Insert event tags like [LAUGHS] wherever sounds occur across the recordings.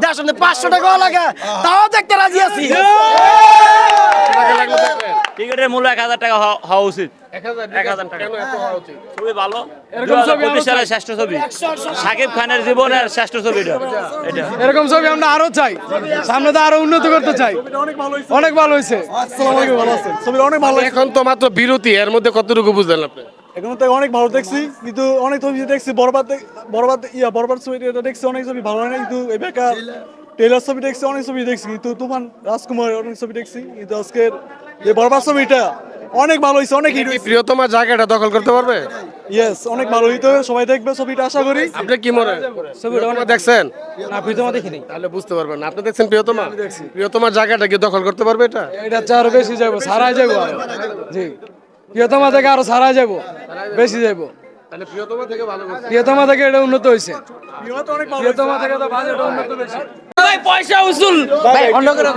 দেড়শো না পাঁচশো টাকাও লাগে। তাও দেখতে রাজি আছি। টিকিটের মূল্য এক হাজার টাকা হওয়া- উচিত। সাকিব খানের জীবনের শ্রেষ্ঠ ছবি এটা। এটা এরকম ছবি আমরা আরও চাই। সামনে তো আরও উন্নত করতে চাই। অনেক ভালো হয়েছে। ছবিটা অনেক ভালো এখন তো মাত্র বিরতি এর মধ্যে কতটুকু বুঝলেন আপনি? এখন তো অনেক ভালো দেখছি কিন্তু অনেক ছবি দেখছি বরবাদ বরবাদ ইয়া বরবাদ ছবি দেখছি অনেক ছবি ভালো হয় না কিন্তু এই বেকার টেলার ছবি দেখছি অনেক ছবি দেখছি কিন্তু তুফান রাজকুমার অনেক ছবি দেখছি কিন্তু আজকের যে বরবাদ ছবিটা অনেক ভালো হয়েছে অনেক হিট প্রিয়তমা জায়গাটা দখল করতে পারবে? ইয়েস অনেক ভালো হইতে সবাই দেখবে ছবিটা আশা করি। আপনি কি মনে ছবিটা প্রিয়তমা দেখছেন? না প্রীতমা দেখিনি। তাহলে বুঝতে পারবেন আপনি দেখছেন প্রিয়তমা? প্রিয়তমা জায়গাটা কি দখল করতে পারবে এটা? এটা আরও বেশি যাব সারাই যাব আরও। জি। প্রিয়তমা জায়গা আরও সারাই যাব। বেশি তাহলে প্রিয়তমা থেকে ভালো করছে। প্রিয়তমা থেকে এটা উন্নত হয়েছে। প্রিয়তমা থেকে তো বাজেট উন্নত বেশি ভাই পয়সা উসুল। ভাই অন্য করে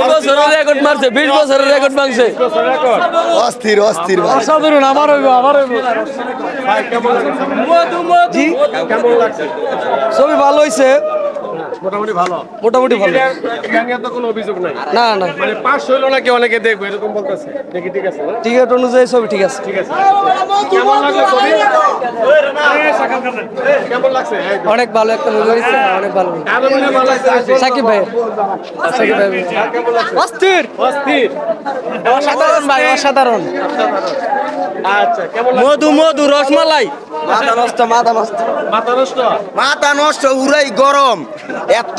বছরের রেকর্ড মারছে বিশ বছরের রেকর্ড মারছে। অস্থির অস্থির অসাধারণ আমার হইব আমার হইব। জি ছবি ভালো হয়েছে। মোটামুটি ভালো। মোটামুটি ভালো। তো কোনো অভিযোগ নাই। না না। মানে পাস হইল নাকি অনেকে দেখবে এরকম বলতেছে। দেখি ঠিক আছে টিকিট অনুযায়ী ঠিক আছে। ঠিক আছে কেমন লাগল ছবি? কেমন লাগছে? অনেক ভালো একটা মুভি হয়েছে অনেক ভালো? সাকিব ভাই। সাকিব ভাই? অস্থির। অস্থির। অসাধারণ ভাই অসাধারণ। আচ্ছা কেমন মধু মধু রসমালাই। মাথা নষ্ট মাথা নষ্ট। মাথা নষ্ট? মাথা নষ্ট উড়াই গরম। এত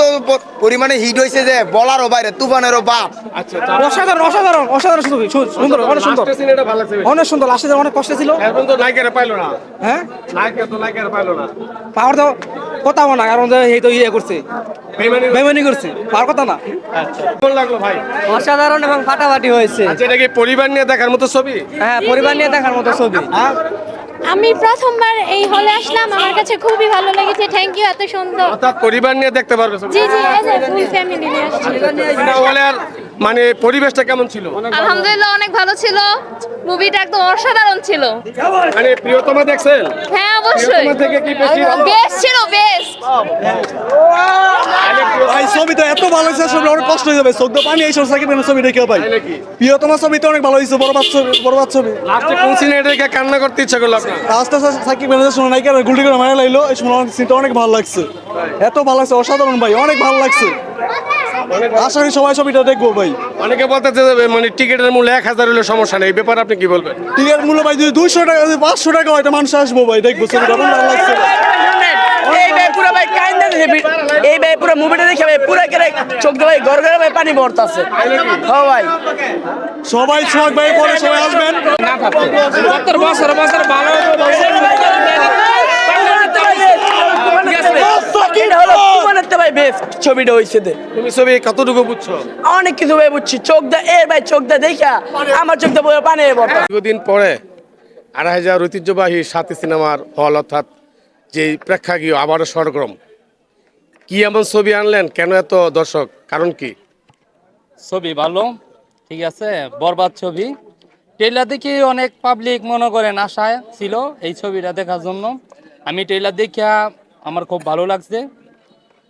পরিমাণে হিট হয়েছে যে বলারও বাইরে তুফানেরও বাপ। আচ্ছা অসাধারণ অসাধারণ অসাধারণ ছবি। সুন্দর অনেক সুন্দর। লাস্টের ভালো লাগছে অনেক সুন্দর লাস্টে অনেক কষ্ট ছিল। এখন তো নায়িকারা পাইলো না। হ্যাঁ? নায়িকা তো নায়িকারা পাইলো না। পাওয়ার তো কথা না কারণ এই তো ইয়ে করছে। বেমানি করছে। পাওয়ার কথা না। আচ্ছা কেমন লাগল ভাই? অসাধারণ এবং ফাটাফাটি হয়েছে। আচ্ছা এটা কি পরিবার নিয়ে দেখার মতো ছবি? হ্যাঁ পরিবার নিয়ে দেখার মতো ছবি। আমি প্রথমবার এই হলে আসলাম আমার কাছে খুবই ভালো লেগেছে থ্যাংক ইউ এত সুন্দর। অর্থাৎ পরিবার নিয়ে দেখতে পারবে জি জি এই যে ফুল ফ্যামিলি নিয়ে আসছি। হলে আর মানে পরিবেশটা কেমন ছিল? আলহামদুলিল্লাহ অনেক ভালো ছিল। মুভিটা একদম অসাধারণ ছিল। মানে প্রিয়তমা দেখছেন? হ্যাঁ অবশ্যই। প্রিয়তমা থেকে কি বেশি ভালো? বেস্ট ছিল বেস্ট ভাই ছবিটা এত ভালো হয়েছে ছবি অনেক কষ্ট হয়ে যাবে। চোদ্দ পানি এই সাকিব খানের? প্রিয়তমা ছবিটা অনেক ভালো হয়েছে বরবাদ ছবি বরবাদ ছবি। লাস্টে কোন সিনে কান্না করতে ইচ্ছা করল আপনার? সাকিব খানের সময় নায়িকা গুলটি করে মারা লাইলো এই সিনটা অনেক ভালো লাগছে। এত ভালো লাগছে অসাধারণ ভাই অনেক ভালো লাগছে। আশা করি সবাই ছবিটা দেখব ভাই। অনেকে বলতেছে যে মানে টিকিটের মূল্য এক হাজার হলে সমস্যা নেই এই ব্যাপারে আপনি কি বলবেন? টিকিট মূল্য ভাই যদি দুইশো টাকা যদি পাঁচশো টাকা হয় তো মানুষ আসব ভাই দেখব ছবিটা ভালো লাগছে। এই ভাই পুরো মুভিটা দেখে ভাই পুরো করে চোখ দিয়ে ভাই গড় গড়ে ভাই পানি পড়তাছে হ্যাঁ ভাই। সবাই সোহাগ ভাই পরে সবাই আসবেন। সত্তর বছর বছর ভালো। ছবিটা হয়েছে তুমি ছবি কতটুকু বুঝছ? অনেক কিছু ভাই বুঝছি। চোখ দা এর ভাই চোখ দা দেখা আমার চোখ দা পানি পড়তা দীর্ঘদিন পরে আড়াই হাজার ঐতিহ্যবাহী সাথী সিনেমার হল অর্থাৎ যে প্রেক্ষাগৃহ আবারও সরগরম কি এমন ছবি আনলেন? কেন এত দর্শক? কারণ কি? ছবি ভালো ঠিক আছে বরবাদ ছবি। ট্রেলার দেখে অনেক পাবলিক মনে করেন আশায় ছিল এই ছবিটা দেখার জন্য। আমি ট্রেলার দেখিয়া আমার খুব ভালো লাগছে।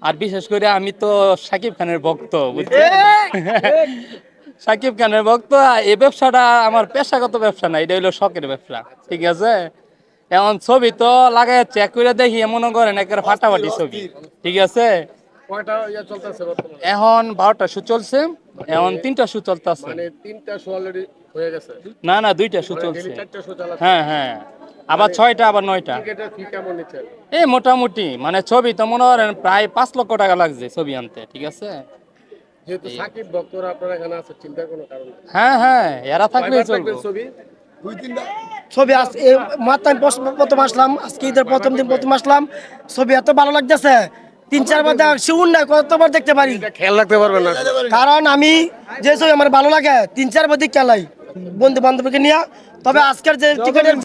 আর বিশেষ করে আমি তো সাকিব খানের ভক্ত বুঝছেন? [LAUGHS] সাকিব খানের ভক্ত এই ব্যবসাটা আমার পেশাগত ব্যবসা না এটা হলো শখের ব্যবসা ঠিক আছে? এখন ছবি তো লাগে চেক করে দেখি মনে করেন একেবারে ফাটাফাটি ছবি। ঠিক আছে? কয়টা ইয়া চলতেছে বর্তমানে? এখন বারোটা শু চলছে এখন তিনটা শু চলতেছে। মানে তিনটা শো অলরেডি হয়ে গেছে? না না দুইটা শু চলছে। শো চালাচ্ছে? হ্যাঁ হ্যাঁ। আবার ছয়টা আবার নয়টা। এই মোটামুটি। মানে ছবি তো মনে করেন প্রায় পাঁচ লক্ষ টাকা লাগছে ছবি আনতে ঠিক আছে? যেহেতু সাকিব ভক্তরা আপনারা এখানে আছে চিন্তার কোনো কারণ নেই। হ্যাঁ হ্যাঁ এরা থাকলে কয়বার চলবে। দেখবেন ছবি আস মাত্র আমি প্রথম আসলাম আজকে ঈদের প্রথম দিন প্রথম আসলাম। ছবি এত ভালো লাগতেছে তিন চারবার দেখ শিউন না কতবার দেখতে পারি। খেয়াল রাখতে পারবেন না। কারণ আমি যে ছবি আমার ভালো লাগে তিন চারবার দিক খেলাই বন্ধু বান্ধবীকে নিয়ে। তবে আজকের যে টিকিটের